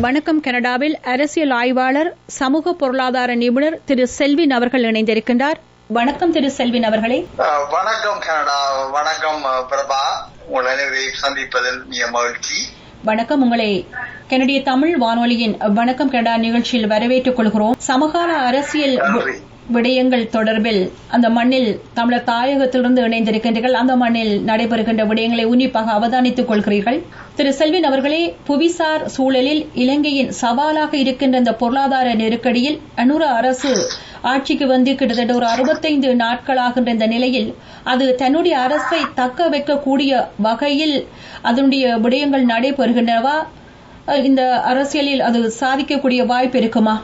வணக்கம் கனடாவில் அரசியல் ஆய்வாளர் சமூக பொருளாதார நிபுணர் திரு செல்வின் அவர்கள் இணைந்திருக்கின்றார். வணக்கம் திரு செல்வின் அவர்களே. வணக்கம் கனடா வணக்கம் பிரபா. உங்கள் சந்திப்பதில் மிக மகிழ்ச்சி. வணக்கம் உங்களை. கனடிய தமிழ் வானொலியின் வணக்கம் கனடா நிகழ்ச்சியில் வரவேற்றுக் கொள்கிறோம். சமகால அரசியல். விடயங்கள் தொடர்பில் அந்த மண்ணில் தமிழர் தாயகத்திலிருந்து இணைந்திருக்கின்றீர்கள். அந்த மண்ணில் நடைபெறுகின்ற விடயங்களை உன்னிப்பாக அவதானித்துக் கொள்கிறீர்கள். திரு. செல்வின் அவர்களே புவிசார் சூழலில் இலங்கையின் சவாலாக இருக்கின்ற இந்த பொருளாதார நெருக்கடியில் அனுர அரசு ஆட்சிக்கு வந்து கிட்டத்தட்ட ஒரு அறுபத்தைந்து நாட்களாகின்ற இந்த நிலையில் அது தன்னுடைய அரசை தக்க வைக்கக்கூடிய வகையில் அதனுடைய விடயங்கள் நடைபெறுகின்றனவா? இந்த அரசியலில் அது சாதிக்கக்கூடிய வாய்ப்பு இருக்குமா?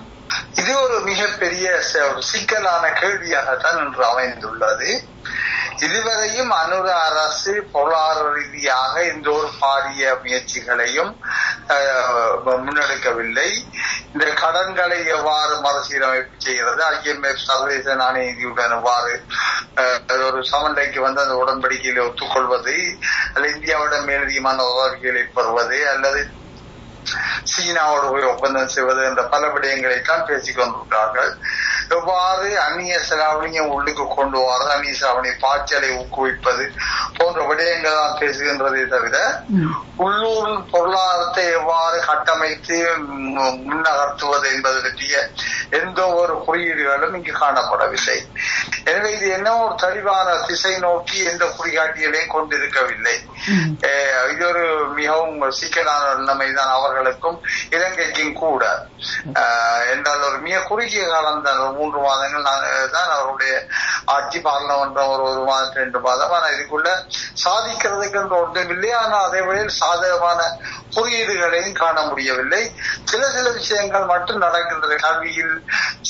இது ஒரு மிகப்பெரிய ச- சிக்கலான கேள்வியாகத்தான் இன்று அமைந்துள்ளது. இதுவரையும் அனுர அரசு பொருளாதார ரீதியாக எந்த ஒரு பாரிய முயற்சிகளையும் முன்னெடுக்கவில்லை. இந்த கடன்களை எவ்வாறு மறுசீரமைப்பு செய்கிறது? ஐஎம்எஃப் சர்வதேச நாணய நிதியுடன் எவ்வாறு ஒரு சமநிலைக்கு வந்து அந்த உடன்படிக்கையில் ஒத்துக்கொள்வது? அல்லது இந்தியாவிடம் மேலதிகமான உதவிகளை பெறுவது? அல்லது சீனாவோடு போய் ஒப்பந்தம் செய்வது என்ற பல விடயங்களை தான் பேசிக் கொண்டிருக்கிறார்கள் எவ்வாறு அந்நிய செலாவணியை உள்ளுக்கு கொண்டு வரது அந்நிய செலாவணி பாய்ச்சலை ஊக்குவிப்பது போன்ற விடயங்கள் தான் பேசுகின்றதே தவிர உள்ளூர் பொருளாதாரத்தை எவ்வாறு கட்டமைத்து முன்னகர்த்துவது என்பது பற்றிய எந்த ஒரு குறியீடுகளும் இங்கு காணப்படவில்லை. எனவே இது என்ன ஒரு தெளிவான திசை நோக்கி எந்த குறிகாட்டிகளையும் கொண்டிருக்கவில்லை. இது ஒரு மிகவும் சிக்கலான நிலைமைதான் அவர்களுக்கும் இலங்கைக்கும் கூட. என்றால் ஒரு மிக குறுகிய காலம் தான். ஒரு மூன்று மாதங்கள் தான் அவருடைய ஆட்சி பார்லமென்றம் ஒரு ஒரு மாதம் ரெண்டு மாதம். ஆனா இதுக்குள்ள சாதிக்கிறதுக்கு என்று ஒன்றும் இல்லையா. ஆனா அதே வழியில் சாதகமான குறியீடுகளையும் காண முடியவில்லை. சில சில விஷயங்கள் மட்டும் நடக்கின்றது. கல்வியில்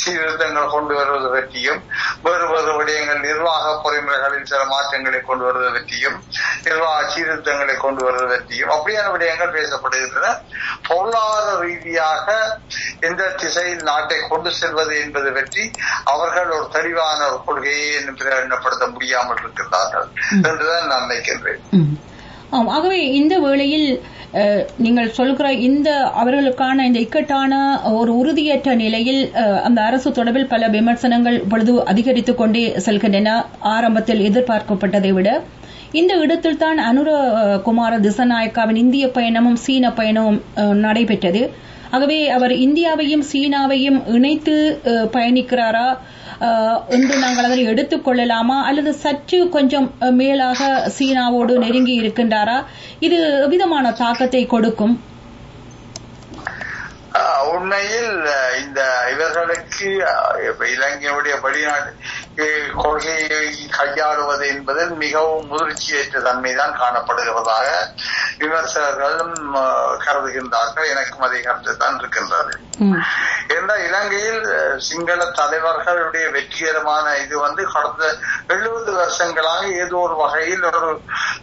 சீர்திருத்தங்கள் கொண்டு வருவது பற்றியும் வேறு வேறு விடயங்கள் நிர்வாக பொறிமுறைகளில் சில மாற்றங்களை கொண்டு வருவது பற்றியும் நிர்வாக சீர்திருத்தங்களை கொண்டு வருவது பற்றியும் அப்படியான விடயங்கள் பேசப்படுகின்றன. பொருளாதார ரீதியாக எந்த திசையில் நாட்டை கொண்டு செல்வது என்பது பற்றி அவர்கள் ஒரு தெளிவான ஒரு கொள்கையை பிரகடனப்படுத்த முடியாமல் இருக்கின்றார்கள் என்றுதான் நான் நினைக்கின்றேன். ஆகவே இந்த வேளையில் நீங்கள் சொல்கிற இந்த அவர்களுக்கான இந்த இக்கட்டான ஒரு உறுதியற்ற நிலையில் அந்த அரசு தொடர்பில் பல விமர்சனங்கள் இப்பொழுது அதிகரித்துக் கொண்டே செல்கின்றன. ஆரம்பத்தில் எதிர்பார்க்கப்பட்டதை விட இந்த இடத்தில் தான் அனுர குமார திசநாயக்காவின் இந்திய பயணமும் சீன பயணமும் நடைபெற்றது. ஆகவே அவர் இந்தியாவையும் சீனாவையும் இணைத்து பயணிக்கிறாரா? என்று நாங்கள் அதனை எடுத்துக்கொள்ளலாமா? அல்லது சற்று கொஞ்சம் மேலாக சீனாவோடு நெருங்கி இருக்கின்றாரா? இது எவ்விதமான தாக்கத்தை கொடுக்கும். உண்மையில் இந்த இவர்களுக்கு இலங்கையுடைய வெளிநாட்டு கொள்கையை கையாளுவது என்பதில் மிகவும் முதிர்ச்சியற்ற தன்மைதான் காணப்படுகிறதாக விமர்சகர்களும் கருதுகின்றார்கள். எனக்கும் அதே கருத்து தான் இருக்கின்றது ம். இலங்கையில் சிங்கள தலைவர்களுடைய வெற்றிகரமான இது வந்து கடந்த எழுபது வருஷங்களாக ஏதோ ஒரு வகையில் ஒரு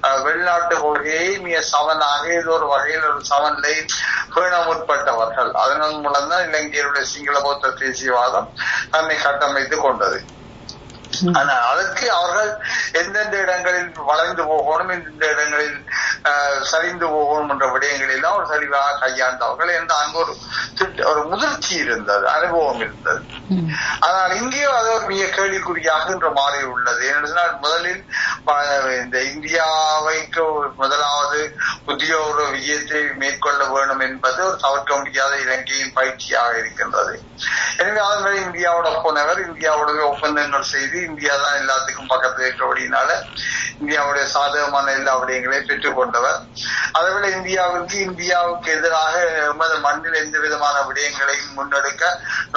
அஹ், வெளிநாட்டு கொள்கையை மிக சவனாக ஏதோ ஒரு வகையில் ஒரு சமநிலை பேண முற்பட்டவர்கள் அதன் மூலம்தான் இலங்கையுடைய இலங்கையினுடைய சிங்கள பௌத்த தேசியவாதம் தன்னை கட்டமைத்து கொண்டது ஆனா அதற்கு அவர்கள் எந்தெந்த இடங்களில் வளைந்து போகணும் எந்தெந்த இடங்களில் அஹ், சரிந்து போகணும் என்ற விடயங்கள் எல்லாம் ஒரு சரிவாக கையாண்டவர்கள் என்று அங்கு ஒரு ஒரு முதிர்ச்சி இருந்தது அனுபவம் இருந்தது. ஆனால் இங்கேயும் அது ஒரு மிக கேள்விக்குறியாக இன்று மாறி உள்ளது. ஏனென்றால் முதலில் இந்த இந்தியாவைக்கு முதலாவது புதிய ஒரு விஜயத்தை மேற்கொள்ள வேண்டும் என்பது ஒரு தவிர்க்க முடியாத இலங்கையின் பயிற்சியாக இருக்கின்றது. எனவே அதன்படி இந்தியாவோட போனவர் இந்தியாவோட ஒப்பந்தங்கள் செய்து இந்தியா தான் எல்லாத்துக்கும் பக்கத்தில் இருக்கிறபடினால இந்தியாவுடைய சாதகமான எல்லா விடயங்களையும் பெற்றுக் கொண்டவர். அதேபோல இந்தியாவுக்கு இந்தியாவுக்கு எதிராக எமது மண்ணில் எந்த விதமான விடயங்களையும் முன்னெடுக்க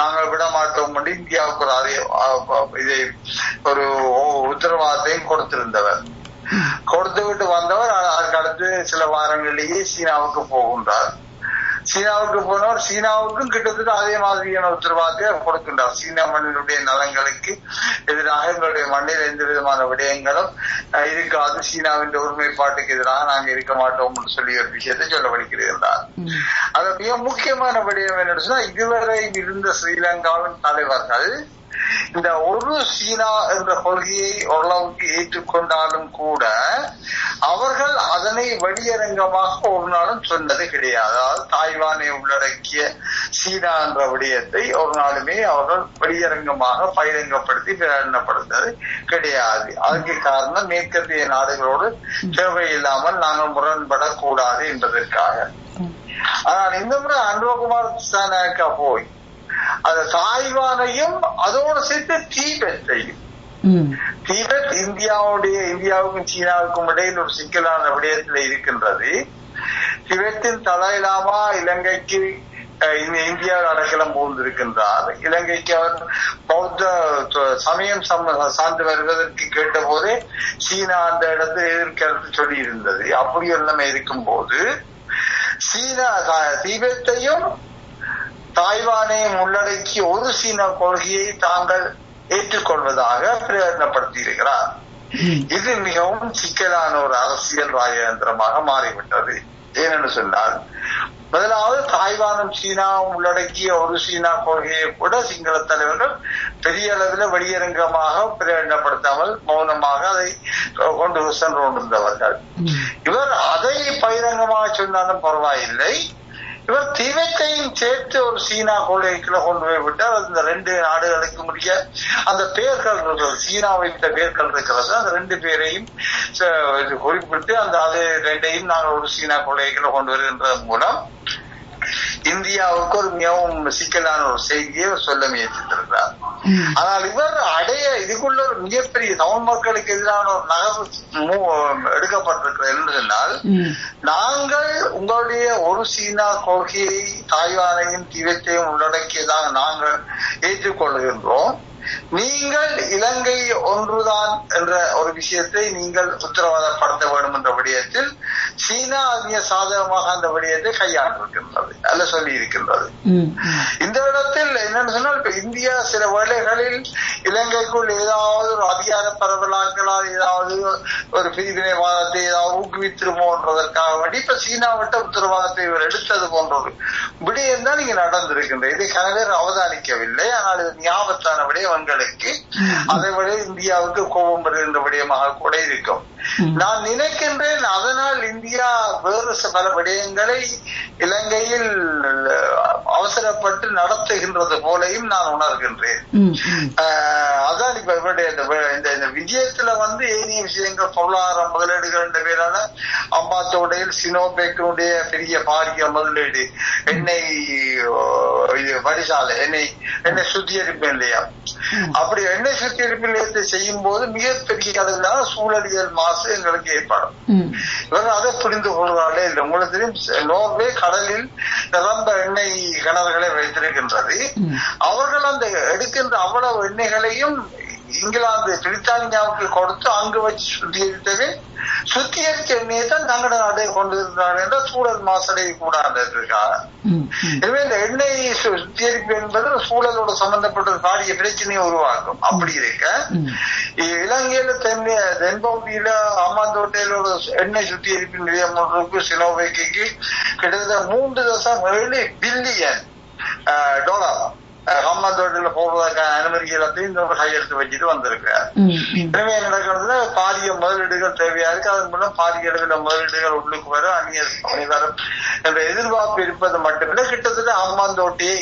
நாங்கள் விட மாட்டோம் என்று இந்தியாவுக்கு ஒரு இதை ஒரு உத்தரவாதத்தையும் கொடுத்திருந்தவர். கொடுத்து விட்டு வந்தவர் அதுக்கு அடுத்து சில வாரங்களிலேயே சீனாவுக்கு போகின்றார். சீனாவுக்கு போனவர் சீனாவுக்கும் கிட்டத்தட்ட அதே மாதிரியான உத்தரவாதத்தை கொடுக்கின்றார். சீனா மண்ணினுடைய நலன்களுக்கு எதிராக எங்களுடைய மண்ணில் எந்த விதமான விடயங்களும் இருக்காது சீனாவின் ஒருமைப்பாட்டுக்கு எதிராக நாங்கள் இருக்க மாட்டோம் என்று சொல்லி ஒரு விஷயத்தை சொல்ல ம். அது மிக முக்கியமான விடயம் என்னன்னு சொன்னா இதுவரை இருந்த ஸ்ரீலங்காவின் தலைவர்கள் இந்த ஒரு சீனா என்ற கொள்கையை ஓரளவுக்கு ஏற்றுக்கொண்டாலும் கூட அவர்கள் அதனை வெளியரங்கமாக ஒரு நாளும் சொன்னது கிடையாது. அதாவது தாய்வானை உள்ளடக்கிய சீனா என்ற விடயத்தை ஒரு நாளுமே அவர்கள் வெளியரங்கமாக பகிரங்கப்படுத்தி பிரகடனப்படுத்தது கிடையாது. அதுக்கு காரணம் மேற்கத்திய நாடுகளோடு தேவையில்லாமல் நாங்கள் முரண்படக்கூடாது என்பதற்காக. ஆனால் இந்த முறை அனுபகுமார் போய் அந்த தாய்வானையும் அதோடு சேர்த்து தீபெத்தையும் தீபெத் இந்தியாவுடைய இந்தியாவுக்கும் சீனாவுக்கும் இடையில் ஒரு சிக்கலான விடயத்தில் இருக்கின்றது. திபெத்தின் தலைலாமா இலங்கைக்கு இந்தியாவில் அடைக்கலம் புகுந்திருக்கின்றார் இலங்கைக்கு அவர் பௌத்த சமயம் சார்ந்து வருவதற்கு கேட்டபோதே சீனா அந்த இடத்தை எதிர்க்கிறது சொல்லி இருந்தது அப்படி எல்லாமே இருக்கும்போது சீனா தீபெத்தையும் தாய்வானையும் உள்ளடக்கிய ஒரு சீன கொள்கையை தாங்கள் ஏற்றுக்கொள்வதாக ம். இது மிகவும் சிக்கலான ஒரு அரசியல் ராஜதந்திரமாக மாறிவிட்டது. ஏனென்று சொன்னால் முதலாவது தாய்வானும் சீனாவும் உள்ளடக்கிய ஒரு சீனா கொள்கையை கூட சிங்கள தலைவர்கள் பெரிய அளவில் வெளியரங்கமாக பிரகடனப்படுத்தாமல் மௌனமாக அதை கொண்டு சென்று கொண்டிருந்தவர்கள். இவர் அதை பகிரங்கமாக சொன்னாலும் பரவாயில்லை. இவர் திபெத்தையும் சேர்த்து ஒரு சீனா கொள்கைக்குள்ள கொண்டு போய் விட்டால் அந்த ரெண்டு நாடுகளுக்கு முடிய அந்த பெயர்கள் இருக்கிறது. சீனா வைத்த பெயர்கள் இருக்கிறது. அந்த ரெண்டு பேரையும் இது குறிப்பிட்டு அந்த அது ரெண்டையும் நாங்கள் ஒரு சீனா கொள்கைக்குள்ள கொண்டு வருகின்றது மூலம் இந்தியாவுக்கு ஒரு மிகவும் சிக்கலான ஒரு செய்தியை சொல்ல முயற்சித்திருக்கிறார். ஆனால் இவர் அடைய இதுக்குள்ள ஒரு மிகப்பெரிய தமிழ் மக்களுக்கு எதிரான ஒரு நகர்வு எடுக்கப்பட்டிருக்கிறது என்று சொன்னால் நாங்கள் உங்களுடைய ஒரு சீனா கொள்கையை தாய்வானையும் திபெத்தையும் உள்ளடக்கியதாக நாங்கள் ஏற்றுக்கொள்கின்றோம். நீங்கள் இலங்கை ஒன்றுதான் என்ற ஒரு விஷயத்தை நீங்கள் உத்தரவாதப்படுத்த வேண்டும் என்ற விடயத்தில் சீனா அதிக சாதகமாக அந்த விடயத்தை கையாண்டிருக்கின்றது. அல்ல சொல்லி இருக்கின்றது இந்த இடத்தில் என்னன்னு சொன்னால் இப்ப இந்தியா சில வேளைகளில் இலங்கைக்குள் ஏதாவது ஒரு அதிகார பரவலாக்களால் ஏதாவது ஒரு பிரிவினைவாதத்தை ஏதாவது ஊக்குவித்திருமோன்றதற்காக வேண்டி இப்ப சீனாவிட்ட உத்தரவாதத்தை இவர் எடுத்தது போன்ற ஒரு விடயம் தான் இங்க நடந்திருக்கின்றது. இதை கனவேர் அவதானிக்கவில்லை. ஆனால் இது ஞாபகத்தான விடயம். எங்களுக்கு அதை விட இந்தியாவுக்கு கோபம் வருகின்ற விடயமாக கூட இருக்கும். நான் நினைக்கின்றேன் அதனால் இந்தியா வேறு பல விடயங்களை இலங்கையில் அவசரப்பட்டு நடத்துகின்றது போலையும் நான் உணர்கின்றேன். அதான் இப்ப இவருடைய இந்த விஜயத்துல வந்து ஏனைய விஷயங்கள் பொருளாதார முதலீடுகள் என்ற பேரான அம்பாத்தோடையில் சினோபேக்கினுடைய பெரிய பாரிய முதலீடு எண்ணெய் வடிசாலை எண்ணெய் எண்ணெய் சுத்திகரிப்பு நிலையம். அப்படி எண்ணெய் சுத்திகரிப்பு நிலையத்தை செய்யும் போது மிகப்பெரிய அளவிலான சூழலியல் மாசு எங்களுக்கு ஏற்படும் இவர்கள் அதை புரிந்து கொள்வார்களே இல்லை. உங்களுக்கு தெரியும் நோர்வே கடலில் நிரம்ப எண்ணெய் கிணறுகளை வைத்திருக்கின்றது. அவர்கள் அந்த எடுக்கின்ற அவ்வளவு எண்ணெய்களையும் இங்கிலாந்து பிரித்தானியாவுக்கு கொடுத்து அங்கு வச்சு சுத்திகரித்தவே சுத்திகரித்த எண்ணெயை தான் தங்கட நாடே கொண்டு இருந்தார்கள் என்ற சூழல் மாசடைய கூடாதுக்காக எனவே இந்த எண்ணெய் சுத்திகரிப்பு என்பது சூழலோட சம்பந்தப்பட்ட பாரிய பிரச்சனையை உருவாக்கும். அப்படி இருக்க இலங்கையில தென்னை தென்பகுதியில அம்மாந்தோட்டையில ஒரு எண்ணெய் சுத்திகரிப்பு நிலையம் ஒன்று இருக்கு சினோவேக்கு கிட்டத்தட்ட மூன்று தசம் ஏழு பில்லியன் டாலர் அம்மாந்தோட்டையில போடுவதற்கான அனுமதி எல்லாத்தையும் இந்த கையெழுத்து வச்சுட்டு ம் எனவே நடக்கிறதுல பாரிய முதலீடுகள் தேவையா? இருக்கு அதன் மூலம் பாரிய அளவில் முதலீடுகள் உள்ளுக்கு வர அந்நிய வரும் என்ற எதிர்பார்ப்பு இருப்பது மட்டுமில்லை. கிட்டத்தட்ட அம்மாந்தோட்டையை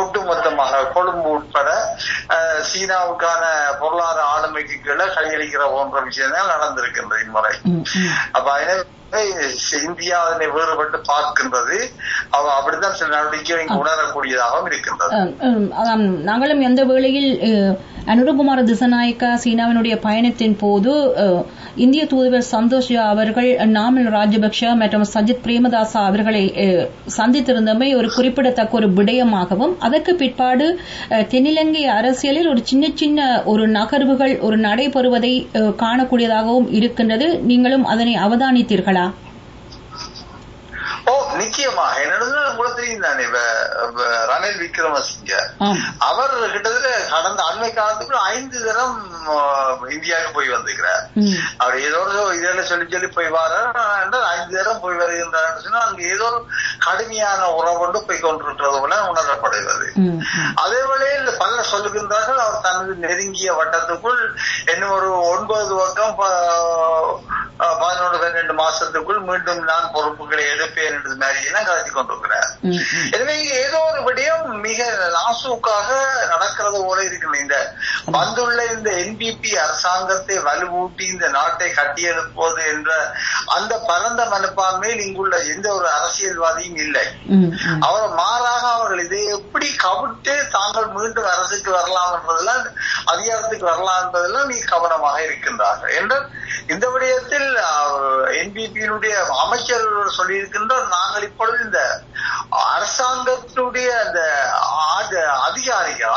ஒட்டுமொத்தமாக கொழும்பு உட்பட சீனாவுக்கான பொருளாதார ஆளுமைக்கு கீழே கையளிக்கிற போன்ற விஷயங்கள் நடந்திருக்கின்றது இம்முறை. அப்ப இந்தியாவினை இந்தியா வேறுபட்டு பார்க்கின்றது. அவ அப்படித்தான் சில நடவடிக்கை உணரக்கூடியதாகவும் இருக்கின்றது. நாங்களும் எந்த வேளையில் அஹ், அனுரகுமார திசநாயக்கா சீனாவினுடைய பயணத்தின் போது அஹ், இந்திய தூதுவர் சந்தோஷ் ஜா அவர்கள் நாமல் ராஜபக்ஷ மற்றும் சஜித் பிரேமதாசா அவர்களை சந்தித்திருந்தமை ஒரு குறிப்பிடத்தக்க ஒரு விடயமாகவும் அதற்கு பிற்பாடு தென்னிலங்கை அரசியலில் ஒரு சின்ன சின்ன ஒரு நகர்வுகள் ஒரு நடைபெறுவதை காணக்கூடியதாகவும் இருக்கின்றது. நீங்களும் அதனை அவதானித்தீர்களா? நிச்சயமாக. என்னோட கூட தெரியும் தானே இப்ப, ரணில் விக்ரமசிங்க. அவர் கிட்டத்தட்ட கடந்த அண்மை காலத்துக்குள்ள ஐந்து தரம் இந்தியாவுக்கு போய் வந்திருக்கிறார். அவர் ஏதோ ஒரு இதில் சொல்லி சொல்லி போய் வரார் ஐந்து தரம் போய் வருகின்றார் சொன்னா அங்கு ஏதோ ஒரு கடுமையான உறவோடு போய் கொண்டிருக்கிறது போல உணரப்படுகிறது. அதே வேளையில் பலர் சொல்லுகின்றார்கள் அவர் தனது நெருங்கிய வட்டத்துக்குள் இன்னும் ஒரு ஒன்பது பக்கம் பதினொன்று பன்னெண்டு மாசத்துக்குள் மீண்டும் நான் பொறுப்புகளை எடுப்பேன் என்று மாதிரி எல்லாம் கருதி கொண்டிருக்கிறார். எனவே ஏதோ ஒரு விடயம் மிக நாசூக்காக நடக்கிறது போல இருக்கிற இந்த வந்துள்ள இந்த என்பிபி அரசாங்கத்தை வலுவூட்டி இந்த நாட்டை கட்டியெழுப்புவது என்ற அந்த பரந்த மனப்பான்மையில் இங்குள்ள எந்த ஒரு அரசியல்வாதியும் இல்லை. அவர் மாறாக அவர்கள் இதை எப்படி கவிட்டு தாங்கள் மீண்டும் அரசுக்கு வரலாம் என்பதெல்லாம் அதிகாரத்துக்கு வரலாம் என்பதெல்லாம் நீ கவனமாக இருக்கின்றார்கள். என்றால் இந்த விடயத்தில் என்பிபியினுடைய அமைச்சர் சொல்லியிருக்கின்றார் நாங்கள் இப்பொழுது இந்த அரசாங்கத்தினுடைய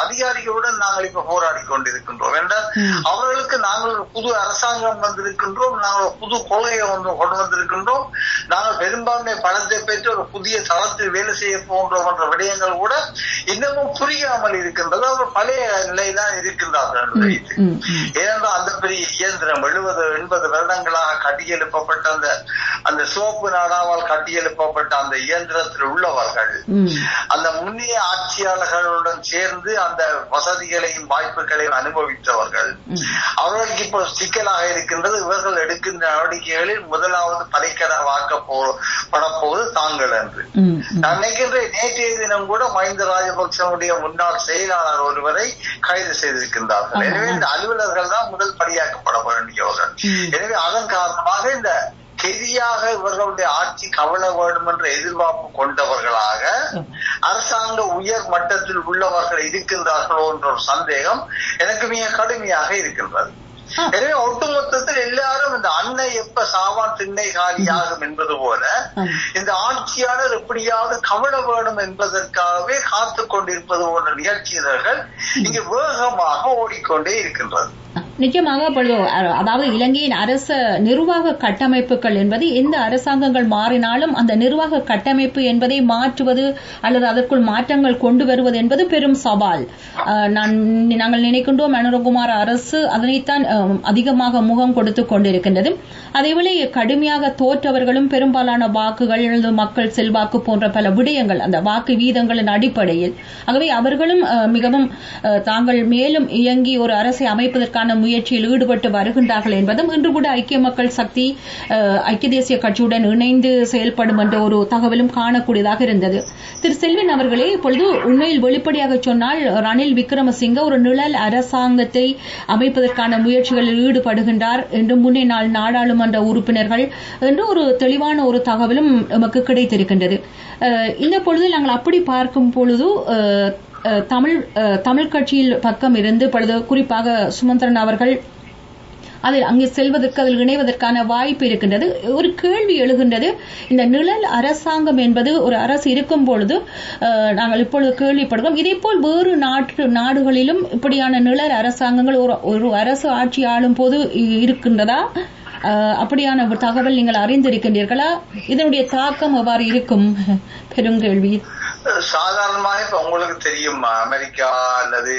அதிகாரிகளுடன் நாங்கள் இப்ப போராடி கொண்டிருக்கின்றோம். என்றால். அவர்களுக்கு நாங்கள் புது அரசாங்கம் வந்திருக்கின்றோம் நாங்கள் புது கொள்கையை ஒன்று கொண்டு வந்திருக்கின்றோம். நாங்கள் பெரும்பான்மை பணத்தை பெற்று ஒரு புதிய தளத்தில் வேலை செய்ய போன்றோம் என்ற விடயங்கள் கூட இன்னமும் புரியாமல் இருக்கின்றது. அவர் பழைய நிலைதான் இருக்கின்றார்கள் ஏனென்றால் அந்த பெரிய இயந்திரம் எழுபது எண்பது வருடங்களாக கட்டியெழுப்பப்பட்ட அந்த அந்த சோப்பு நாடாவால் கட்டியெழுப்பப்பட்ட அந்த இயந்திரத்தில் உள்ளவர்கள் அந்த முன்னைய ஆட்சியாளர்களுடன் சேர்ந்து அந்த வசதிகளையும் வாய்ப்புகளையும் அனுபவித்தவர்கள். அவர்களுக்கு இப்போ சிக்கலாக இருக்கின்றது இவர்கள் எடுக்கின்ற நடவடிக்கைகளில் முதலாவது படைக்கடவாக்க போ படப்போவது தாங்கள் என்று நான் நினைக்கின்றேன் நேற்றைய தினம் கூட மஹிந்த ராஜபக்சனுடைய முன்னாள் செயலாளர் ஒருவரை கைது செய்திருக்கின்றார்கள். எனவே இந்த அலுவலர்கள் தான் முதல் பணியாக்கப்பட வேண்டியவர்கள். எனவே அதன் காரணமாக இந்த கெதியாக இவர்களுடைய ஆட்சி கவல வேண்டும் என்ற எதிர்பார்ப்பு கொண்டவர்களாக அரசாங்க உயர் மட்டத்தில் உள்ளவர்கள் இருக்கின்றார்களோ என்ற ஒரு சந்தேகம் எனக்கு மிக கடுமையாக இருக்கின்றது. எனவே ஒட்டுமொத்தத்தில் எல்லாரும் இந்த அன்னை எப்ப சாவான் திண்ணை காலியாகும் என்பது போல இந்த ஆட்சியாளர் எப்படியாவது கவல வேணும் என்பதற்காகவே காத்துக் கொண்டிருப்பது போன்ற நிகழ்ச்சியினர்கள் இங்கு வேகமாக ஓடிக்கொண்டே இருக்கின்றது. நிச்சயமாக அப்பொழுது அதாவது இலங்கையின் அரச நிர்வாக கட்டமைப்புகள் என்பது எந்த அரசாங்கங்கள் மாறினாலும் அந்த நிர்வாக கட்டமைப்பு என்பதை மாற்றுவது அல்லது அதற்குள் மாற்றங்கள் கொண்டு வருவது என்பது பெரும் சவால். நான் நாங்கள் நினைக்கின்றோம் மனோரகுமார் அரசு அதனைத்தான் அதிகமாக முகம் கொடுத்து கொண்டிருக்கின்றது. அதேவேளை கடுமையாக தோற்றவர்களும் பெரும்பாலான வாக்குகள் அல்லது மக்கள் செல்வாக்கு போன்ற பல விடயங்கள் அந்த வாக்கு வீதங்களின் அடிப்படையில். ஆகவே அவர்களும் மிகவும் தாங்கள் மேலும் இயங்கி ஒரு அரசை அமைப்பதற்கான முயற்சியில் ஈடுபட்டு வருகின்றார்கள் என்பதும் இன்று கூட ஐக்கிய மக்கள் சக்தி ஐக்கிய தேசிய கட்சியுடன் இணைந்து செயல்படும் என்ற ஒரு தகவலும் காணக்கூடியதாக இருந்தது. திரு செல்வன் அவர்களே இப்பொழுது உண்மையில் வெளிப்படையாக சொன்னால் ரணில் விக்ரமசிங்க ஒரு நிழல் அரசாங்கத்தை அமைப்பதற்கான முயற்சிகளில் ஈடுபடுகின்றார் என்று முன்னே நாள் நாடாளுமன்ற உறுப்பினர்கள் என்று ஒரு தெளிவான ஒரு தகவலும் நமக்கு கிடைத்திருக்கின்றது. இந்த பொழுது நாங்கள் அப்படி பார்க்கும் பொழுது தமிழ் தமிழ் கட்சியில் பக்கம் இருந்து பழுது குறிப்பாக சுமந்திரன் அவர்கள் அதில் அங்கே செல்வதற்கு அதில் இணைவதற்கான வாய்ப்பு இருக்கின்றது. ஒரு கேள்வி எழுகின்றது. இந்த நிழல் அரசாங்கம் என்பது ஒரு அரசு இருக்கும் பொழுது நாங்கள் இப்பொழுது கேள்விப்படுகிறோம். இதே போல் வேறு நாட்டு நாடுகளிலும் இப்படியான நிழல் அரசாங்கங்கள் ஒரு ஒரு அரசு ஆட்சி ஆளும் போது இ- இருக்கின்றதா? அப்படியான ஒரு தகவல் நீங்கள் அறிந்திருக்கின்றீர்களா? இதனுடைய தாக்கம் எவ்வாறு இருக்கும்? பெருங்கேள்வி. சாதாரணமாக இப்ப உங்களுக்கு தெரியும் அமெரிக்கா அல்லது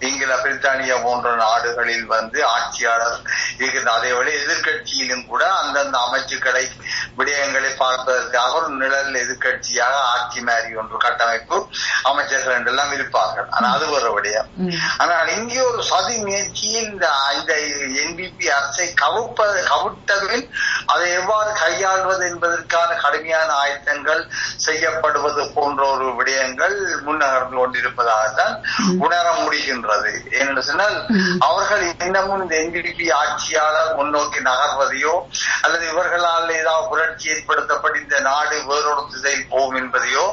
இங்கில பிரித்தானியா போன்ற நாடுகளில் வந்து ஆட்சியாளர் இருக்கின்ற அதே வேளை எதிர்கட்சியிலும் கூட அந்தந்த அமைச்சுக்களை விடயங்களை பார்ப்பதற்காக ஒரு நிழல் எதிர்கட்சியாக ஆட்சி மாறி ஒன்று கட்டமைப்பு அமைச்சர்கள் என்றெல்லாம் இருப்பார்கள் ஆனா அது ஒரு விடயம். ஆனால் இங்கே ஒரு சதி முயற்சியில் இந்த இந்த என்பிபி அரசை கவுப்ப கவிட்டதில் அதை எவ்வாறு கையாள்வது என்பதற்கான கடுமையான ஆயத்தங்கள் செய்யப்படுவது போன்ற ஒரு விடயங்கள் முன்னகர்ந்து கொண்டிருப்பதாகத்தான் உணர முடிகின்றது. ஏனென்று சொன்னால் அவர்கள் இன்னமும் இந்த என்பிபி ஆட்சியாளர் முன்னோக்கி நகர்வதையோ அல்லது இவர்களால் ஏதாவது புரட்சி ஏற்படுத்தப்பட்டு இந்த நாடு வேறொரு திசையில் போகும் என்பதையோ.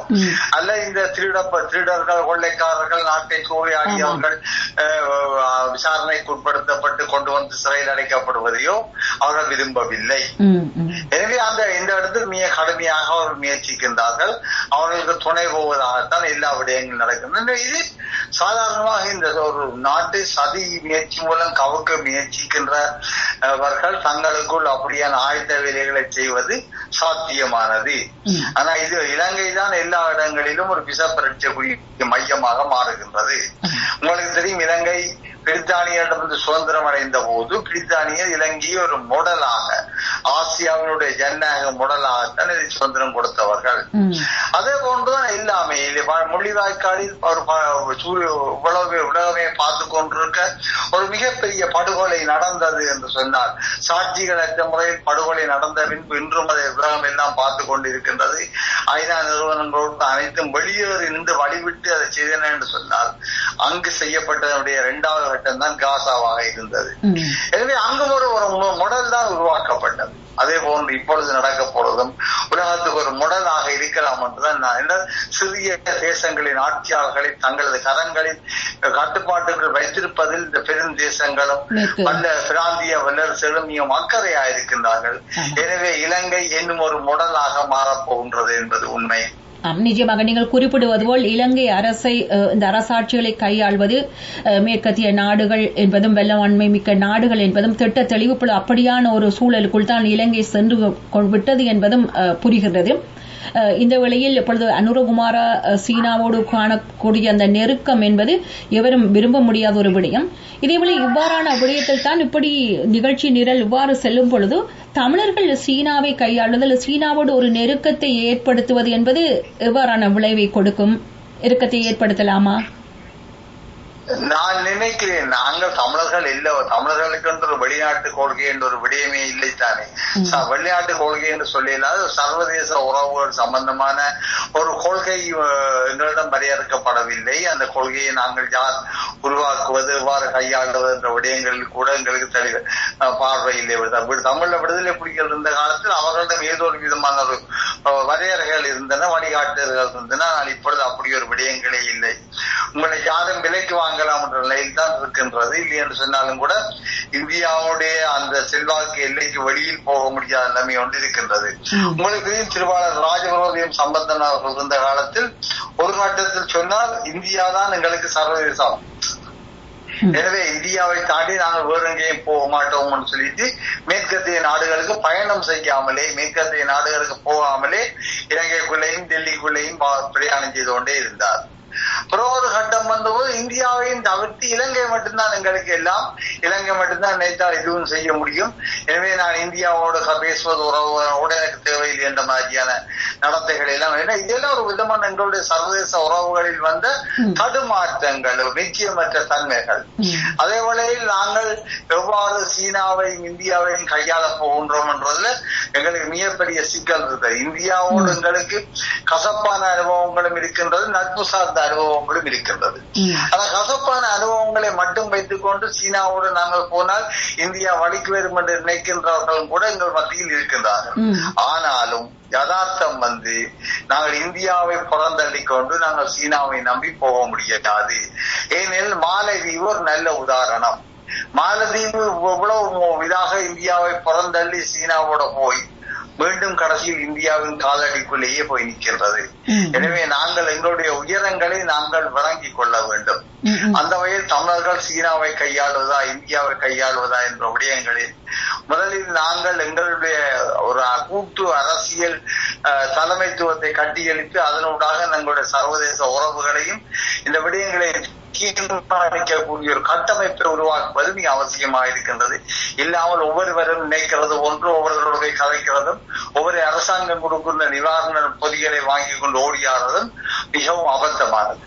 அல்ல இந்த திருட திருடர்கள் கொள்ளைக்காரர்கள் நாட்டை சூறையாடியவர்கள் விசாரணைக்கு உட்படுத்தப்பட்டு கொண்டு வந்து சிறையில் அடைக்கப்படுவதையோ அவர்கள் விரும்பவில்லை. எனவே அந்த இந்த இடத்தில் மிக கடுமையாக அவர்கள் முயற்சிக்கின்றார்கள். அவர்களுக்கு துணை போவதாகத்தான் எல்லா விடயங்களும் நடக்கின்றன. இது சாதாரணமாக இந்த ஒரு நாட்டு சதி முயற்சி மூலம் கவுக்க முயற்சிக்கின்றவர்கள் தங்களுக்குள் அப்படியான ஆயுத வேலைகளை செய்வது சாத்தியமானது. ஆனா இது இலங்கை தான் எல்லா இடங்களிலும் ஒரு விச பரீட்சைக்குரிய மையமாக மாறுகின்றது. உங்களுக்கு தெரியும் இலங்கை பிரித்தானியரிடமிருந்து சுதந்திரம் அடைந்த போது பிரித்தானியர் இலங்கையை ஒரு முடலாக ஆசியாவினுடைய ஜனநாயக முடலாகத்தான் இதை சுதந்திரம் கொடுத்தவர்கள். அதே போன்றுதான் எல்லாமே முள்ளிவாய்க்காலில் ஒரு சூரிய உலக உலகமே பார்த்து கொண்டிருக்க ஒரு மிகப்பெரிய படுகொலை நடந்தது என்று சொன்னார் சாட்சிகளற்ற முறையில் படுகொலை நடந்த பின்பு இன்றும் அதை உலகம் எல்லாம் பார்த்து கொண்டிருக்கின்றது ஐநா நிறுவனங்களோடு அனைத்தும் வெளியேறி நின்று வழிவிட்டு அதை செய்தன என்று சொன்னால் அங்கு செய்யப்பட்டதனுடைய இரண்டாவது கட்டம் தான் காசாவாக இருந்தது. எனவே அங்கும் ஒரு ஒரு முடல் தான் உருவாக்கப்பட்டது அதே போன்று இப்பொழுது நடக்க போறதும் உலகத்துக்கு ஒரு முடலாக இருக்கலாம் என்றுதான் நான் என்ன சிறிய தேசங்களின் ஆட்சியாளர்களை தங்களது கரங்களில் கட்டுப்பாட்டுக்குள் வைத்திருப்பதில் இந்த பெரும் தேசங்களும். வல்ல பிராந்திய வல்லரசுகளும் மிகவும் அக்கறையா இருக்கின்றார்கள். எனவே இலங்கை என்னும் ஒரு முடலாக மாறப்போகின்றது என்பது உண்மை நிச்சயமாக நீங்கள் குறிப்பிடுவது போல் இலங்கை அரசை இந்த அரசாட்சிகளை கையாள்வது மேற்கத்திய நாடுகள் என்பதும் வெள்ளவாண்மை மிக்க நாடுகள் என்பதும் திட்ட தெளிவுப்பட அப்படியான ஒரு சூழலுக்குள் தான் இலங்கை சென்று விட்டது என்பதும் அஹ், புரிகிறது இந்த வேளையில் இப்பொழுது அனுரகுமார சீனாவோடு காணக்கூடிய அந்த நெருக்கம் என்பது எவரும் விரும்ப முடியாத ஒரு விடயம். இதேபோல இவ்வாறான விடயத்தில் தான் இப்படி நிகழ்ச்சி நிரல் இவ்வாறு செல்லும் பொழுது தமிழர்கள் சீனாவை கையாளுதல் சீனாவோடு ஒரு நெருக்கத்தை ஏற்படுத்துவது என்பது எவ்வாறான விளைவை கொடுக்கும்? இறுக்கத்தை ஏற்படுத்தலாமா? நான் நினைக்கிறேன் நாங்கள் தமிழர்கள் இல்ல தமிழர்களுக்கு என்று ஒரு வெளிநாட்டு கொள்கை என்ற ஒரு விடயமே இல்லை தானே. வெளிநாட்டு கொள்கை என்று சொல்லியலாது சர்வதேச உறவுகள் சம்பந்தமான ஒரு கொள்கை எங்களிடம் வரையறுக்கப்படவில்லை. அந்த கொள்கையை நாங்கள் யார் உருவாக்குவது எவ்வாறு கையாளுவது என்ற விடயங்களில் கூட எங்களுக்கு தெளிவு அஹ், பார்வை இல்லை. விடு- தமிழ்ல விடுதலை புலிகள் இருந்த காலத்தில் அவர்களிடம் ஏதோ ஒரு விதமான ஒரு வரையறைகள் இருந்தன வழிகாட்டுதல்கள் இருந்தன. ஆனால் இப்பொழுது அப்படி ஒரு விடயங்களே இல்லை. உங்களை யாரும் விலைக்கு வாங்கலாம் என்ற நிலையில் தான் இருக்கின்றது இல்லை என்று சொன்னாலும் கூட இந்தியாவுடைய அந்த செல்வாக்கு எல்லைக்கு வெளியில் போக முடியாத நிலைமை ஒன்று இருக்கின்றது. உங்களுக்கு திருவாளர் ராஜபரோதியம் சம்பந்தன் அவர்கள் இருந்த காலத்தில் ஒரு கட்டத்தில் சொன்னால் இந்தியா தான் எங்களுக்கு சர்வதேசம். எனவே இந்தியாவை தாண்டி நாங்கள் வேற எங்கேயும் போக மாட்டோம்னு சொல்லிட்டு மேற்கத்திய நாடுகளுக்கு பயணம் செய்யாமலே மேற்கத்திய நாடுகளுக்கு போகாமலே இலங்கைக்குள்ளேயும் டெல்லிக்குள்ளேயும் பா- பிரயாணம் செய்து கொண்டே இருந்தார் ஒரு கட்டம் வந்தபோது இந்தியாவையும் தவிர்த்து இலங்கை மட்டும்தான் எங்களுக்கு எல்லாம். இலங்கை மட்டும்தான் நினைத்தால் எதுவும் செய்ய முடியும். எனவே நான் இந்தியாவோட பேசுவது உறவோட எனக்கு தேவையில்லை என்ற மாதிரியான நடத்தைகள் எல்லாம். ஏன்னா இதெல்லாம் ஒரு விதமான எங்களுடைய சர்வதேச உறவுகளில் வந்த. தடுமாற்றங்கள் நிச்சயமற்ற தன்மைகள். அதே வேளையில் நாங்கள் எவ்வாறு சீனாவையும் இந்தியாவையும் கையாள போகின்றோம் என்றதுல எங்களுக்கு மிகப்பெரிய சிக்கல் இருக்கு இந்தியாவோடு எங்களுக்கு கசப்பான அனுபவங்களும் இருக்கின்றது. நட்பு சார்ந்த அனுபவங்களும் இருக்கின்றது. ஆனா கசப்பான அனுபவங்களை மட்டும் வைத்துக் கொண்டு சீனாவோடு நாங்கள் போனால் இந்தியா வழிக்கு வரும் என்று நினைக்கின்றவர்களும் கூட எங்கள் மத்தியில் இருக்கின்றார்கள் ம். ஆனாலும் யதார்த்தம் வந்து நாங்கள் இந்தியாவை புறந்தள்ளி கொண்டு நாங்கள் சீனாவை நம்பி போக முடியாது ஏனெனில் மாலதீவு ஒரு நல்ல உதாரணம் மாலதீவு இவ்வளவு இதாக இந்தியாவை புறந்தள்ளி சீனாவோட போய் மீண்டும் கடைசியில் இந்தியாவின் காலடிக்குள்ளேயே போய் நிற்கின்றது. எனவே நாங்கள் எங்களுடைய உயரங்களை நாங்கள் வழங்கிக் கொள்ள வேண்டும். அந்த வகையில் தமிழர்கள் சீனாவை கையாளுவதா இந்தியாவை கையாளுவதா என்ற விடயங்களில் முதலில் நாங்கள் எங்களுடைய ஒரு கூட்டு அரசியல் தலைமைத்துவத்தை கட்டியெழுப்பி அதனூடாக எங்களுடைய சர்வதேச உறவுகளையும் இந்த விடயங்களை தீர்மானிக்கக்கூடிய ஒரு கட்டமைப்பை உருவாக்குவது மிக அவசியமாக இருக்கின்றது இல்லாமல் ஒவ்வொருவரும் நினைக்கிறது ஒன்று ஒவ்வொருவருடைய கலைக்கிறதும் ஒவ்வொரு அரசாங்கம் கொடுக்கின்ற நிவாரண பொதிகளை வாங்கி கொண்டு ஓடியாடுறதும் மிகவும் அபத்தமானது.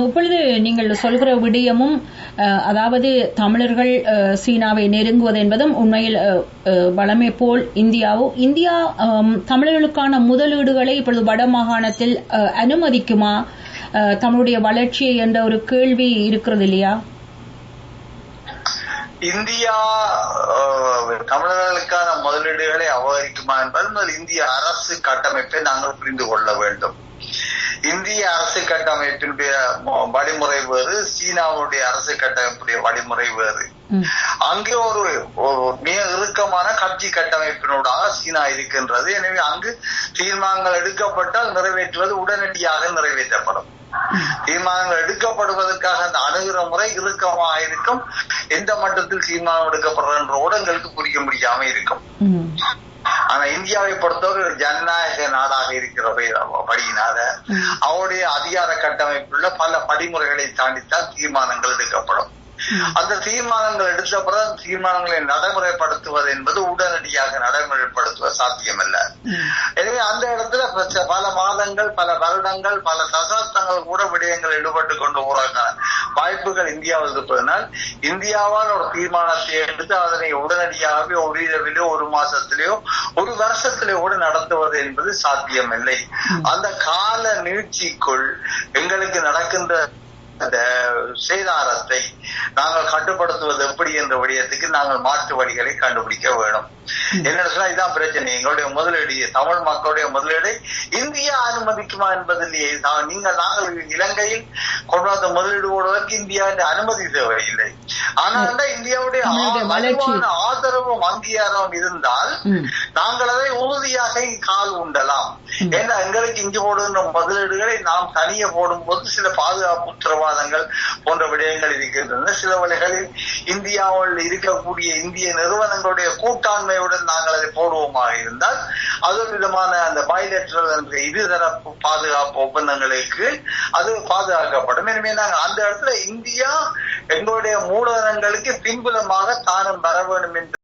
இப்பொழுது நீங்கள் சொல்கிற விடயமும் அஹ், அதாவது தமிழர்கள் சீனாவை நெருங்குவது என்பதும் உண்மையில் அஹ், அஹ், வளமை போல் இந்தியாவும் இந்தியா தமிழர்களுக்கான முதலீடுகளை இப்பொழுது வட மாகாணத்தில் அஹ், அனுமதிக்குமா? தமிழுடைய வளர்ச்சியை என்ற ஒரு கேள்வி இருக்கிறது இல்லையா? இந்தியா தமிழர்களுக்கான முதலீடுகளை அபகரிக்குமா என்பது முதல் இந்திய அரசு கட்டமைப்பை நாங்கள் புரிந்து கொள்ள வேண்டும். இந்திய அரசு கட்டமைப்பினுடைய வழிமுறை வேறு சீனாவுடைய அரசு கட்டமைப்புடைய வழிமுறை வேறு. அங்கே ஒரு ஒரு மிக இறுக்கமான கட்சி கட்டமைப்பினூடாக சீனா இருக்கின்றது. எனவே அங்கு தீர்மானங்கள் எடுக்கப்பட்டால் நிறைவேற்றுவது உடனடியாக நிறைவேற்றப்படும். தீர்மானங்கள் எடுக்கப்படுவதற்காக அந்த அணுகிற முறை இறுக்கமாக இருக்கும். எந்த மட்டத்தில் தீர்மானம் எடுக்கப்படுறன்ற எங்களுக்கு புரிய முடியாம இருக்கும். ஆனா இந்தியாவை பொறுத்தவரை ஒரு ஜனநாயக நாடாக இருக்கிறபடியினால அவருடைய அதிகார கட்டமைப்புள்ள பல படிமுறைகளை தாண்டித்தான் தீர்மானங்கள் எடுக்கப்படும். அந்த தீர்மானங்கள் எடுத்த பிறகு தீர்மானங்களை நடைமுறைப்படுத்துவது என்பது உடனடியாக நடைமுறைப்படுத்துவது சாத்தியமல்ல. எனவே அந்த இடத்துல பல மாதங்கள் பல வருடங்கள் பல தசாப்தங்கள் கூட விடயங்கள் ஈடுபட்டு கொண்டு போறாங்க வாய்ப்புகள் இந்தியாவில் இருப்பதனால் இந்தியாவால் ஒரு தீர்மானத்தை எடுத்து அதனை உடனடியாகவே ஒரு இரவிலோ ஒரு மாசத்திலேயோ ஒரு வருஷத்திலேயோ கூட நடத்துவது என்பது சாத்தியமில்லை. அந்த கால நீட்சிக்குள் எங்களுக்கு நடக்கின்ற அந்த சேதாரத்தை நாங்கள் கட்டுப்படுத்துவது எப்படி என்ற விடயத்துக்கு நாங்கள் மாற்று வழிகளை கண்டுபிடிக்க வேணும் என்ன சொன்னா இதான் பிரச்சனை. எங்களுடைய முதலீடு தமிழ் மக்களுடைய முதலீடை இந்தியா அனுமதிக்குமா என்பதிலேயே நீங்கள் நாங்கள் இலங்கையில் கொண்டு வந்த முதலீடு போடுவதற்கு இந்தியாவின் அனுமதி தேவையில்லை. ஆனால் இந்தியாவுடைய ஆதரவும் அங்கீகாரம் இருந்தால். நாங்கள் அதை உறுதியாக கால் உண்டலாம் ஏன்னா எங்களுக்கு இங்கு போடுகின்ற முதலீடுகளை நாம் தனியே போடும்போது சில பாதுகாப்பு உத்தரவாதங்கள் போன்ற விடயங்கள் இருக்கின்றன. சில வழிகளில் இந்தியாவில் இருக்கக்கூடிய இந்திய நிறுவனங்களுடைய கூட்டாண்மையுடன் நாங்கள் அதை போடுவோமாக இருந்தால் அது விதமான அந்த பைலேட்டரல் என்ற இருதரப்பு பாதுகாப்பு ஒப்பந்தங்களுக்கு அது பாதுகாக்கப்படும். எனவே நாங்கள் அந்த இடத்துல இந்தியா எங்களுடைய மூலதனங்களுக்கு பின்புலமாக தானும் வர வேண்டும் என்ற